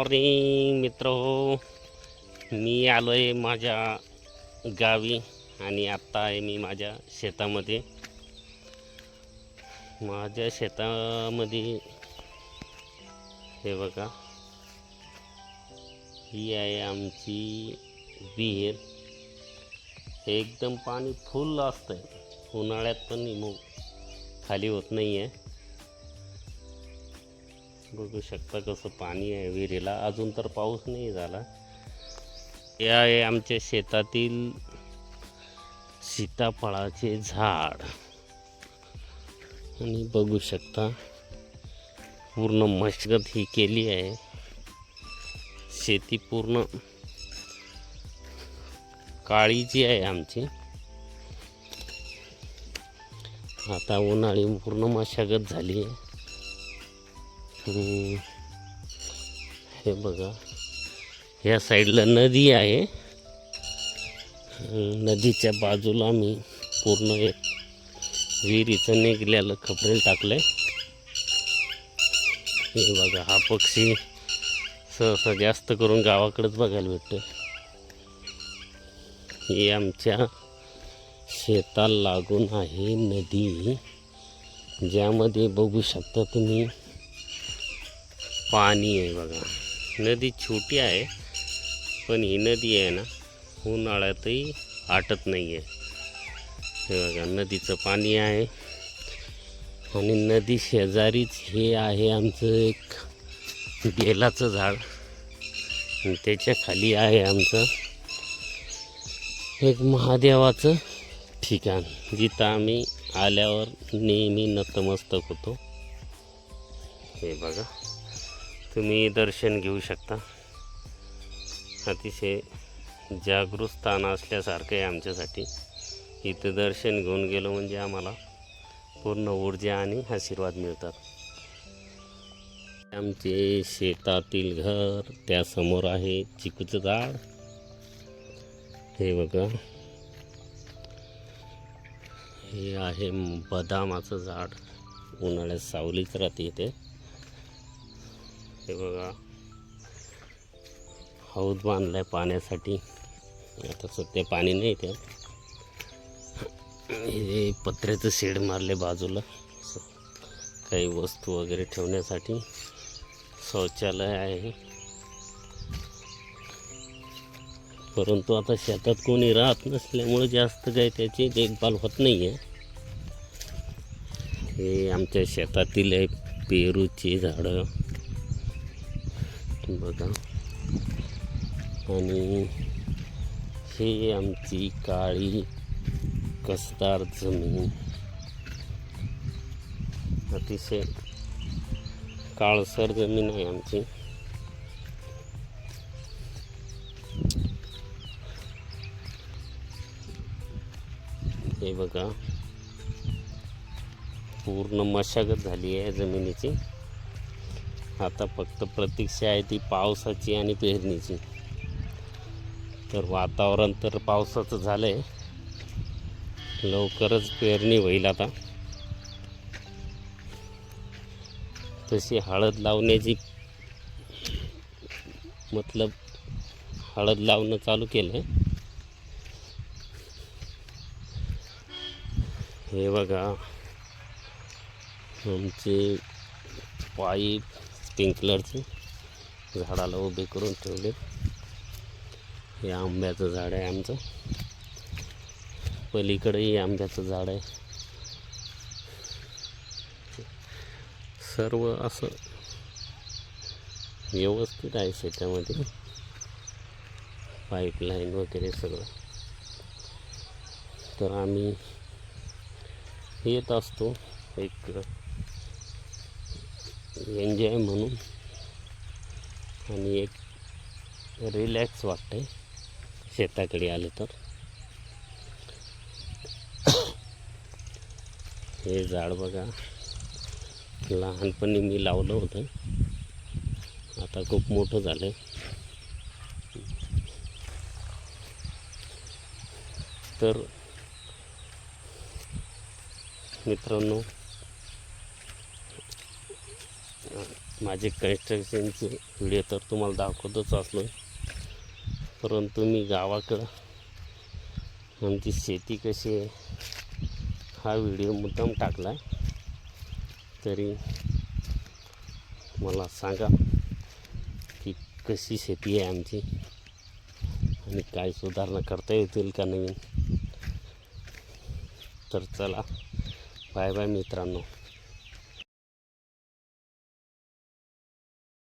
Morning मित्र. मी आलो आहे माझ्या गावी आणि आत्ता आहे मी माझ्या शेतामध्ये. माझ्या शेतामध्ये हे बघा. ही आहे आमची विहीर. एकदम पाणी फुल असतं आहे उन्हाळ्यात पण मग खाली होत नाही आहे बघू शकता कसं पाणी आहे विहिरीला. अजून तर पाऊस नाही झाला. या आहे आमच्या शेतातील सीताफळाचे झाड. आणि बघू शकता पूर्ण मशगत ही केली आहे. शेती पूर्ण काळी जी आहे आमची. आता उन्हाळी पूर्ण मशागत झाली आहे. हे बघा. ह्या साईडला नदी आहे. नदीच्या बाजूला मी पूर्ण एक विहिरीचं निघलेलं खपरेल टाकलंय. हे बघा हा पक्षी सहसा जास्त करून गावाकडेच बघायला भेटतो ही आमच्या शेताला लागून आहे नदी. ज्यामध्ये बघू शकता तुम्ही पाणी आहे बघा. नदी छोटी आहे पण ही नदी आहे ना उन्हाळ्यातही आटत नाही आहे हे बघा नदीचं पाणी आहे. आणि नदी शेजारीच हे आहे आमचं एक बेलाचं झाड. आणि त्याच्याखाली आहे आमचं एक महादेवाचं ठिकाण जिथं आम्ही आल्यावर नेहमी नतमस्तक होतो. हे बघा. तुम्ही दर्शन घेऊ शकता. अतिशय जागृत स्थान असल्यासारखं आहे आमच्यासाठी. इथं दर्शन घेऊन गेलो म्हणजे आम्हाला पूर्ण ऊर्जा आणि आशीर्वाद मिळतात. आमचे शेतातील घर त्यासमोर आहे चिकूचं झाड. हे बघा. हे आहे बदामाचं झाड. उन्हाळ्यात सावलीच राहते इथे. हे बघा. हौद बांधलाय पाण्यासाठी. आता सध्या पाणी नाही त्यात हे पत्र्याचं शेड मारले बाजूला. काही वस्तू वगैरे ठेवण्यासाठी शौचालय आहे. परंतु आता शेतात कोणी राहत नसल्यामुळे जास्त काही त्याची देखभाल होत नाही आहे हे आमच्या शेतातील आहे पेरूची झाडं. बघा. आणि ही आमची काळी कसदार जमीन. अतिशय काळसर जमीन आहे आमची. हे बघा. पूर्ण मशागत झाली आहे जमिनीची. आता फक्त प्रतीक्षा आहे ती पावसाची आणि पेरणीची. तर वातावरण तर पावसाचं झालं आहे लवकरच पेरणी होईल आता. तशी हळद लावण्याची मतलब हळद लावणं चालू केलं आहे हे बघा. आमचे पाईप स्प्रिंकलरचे झाडाला उभे करून ठेवले. हे आंब्याचं झाड आहे आमचं. पलीकडेही आंब्याचं झाड आहे. सर्व असं व्यवस्थित आहे शेतामध्ये. पाईपलाईन वगैरे सगळं. तर आम्ही येत असतो एक एन्जॉय म्हणून. आणि एक रिलॅक्स वाटते शेताकडे आलं तर. हे झाड बघा. लहानपणी मी लावलं होतं. आता खूप मोठं झालं तर मित्रांनो माझे कन्स्ट्रक्शनचे व्हिडिओ तर तुम्हाला दाखवतच असलो परंतु मी गावाकडं आमची शेती कशी आहे हा व्हिडिओ मुद्दाम टाकला तरी मला सांगा की कशी शेती आहे आमची आणि काय सुधारणा करता येतील का नवीन? तर चला बाय बाय मित्रांनो.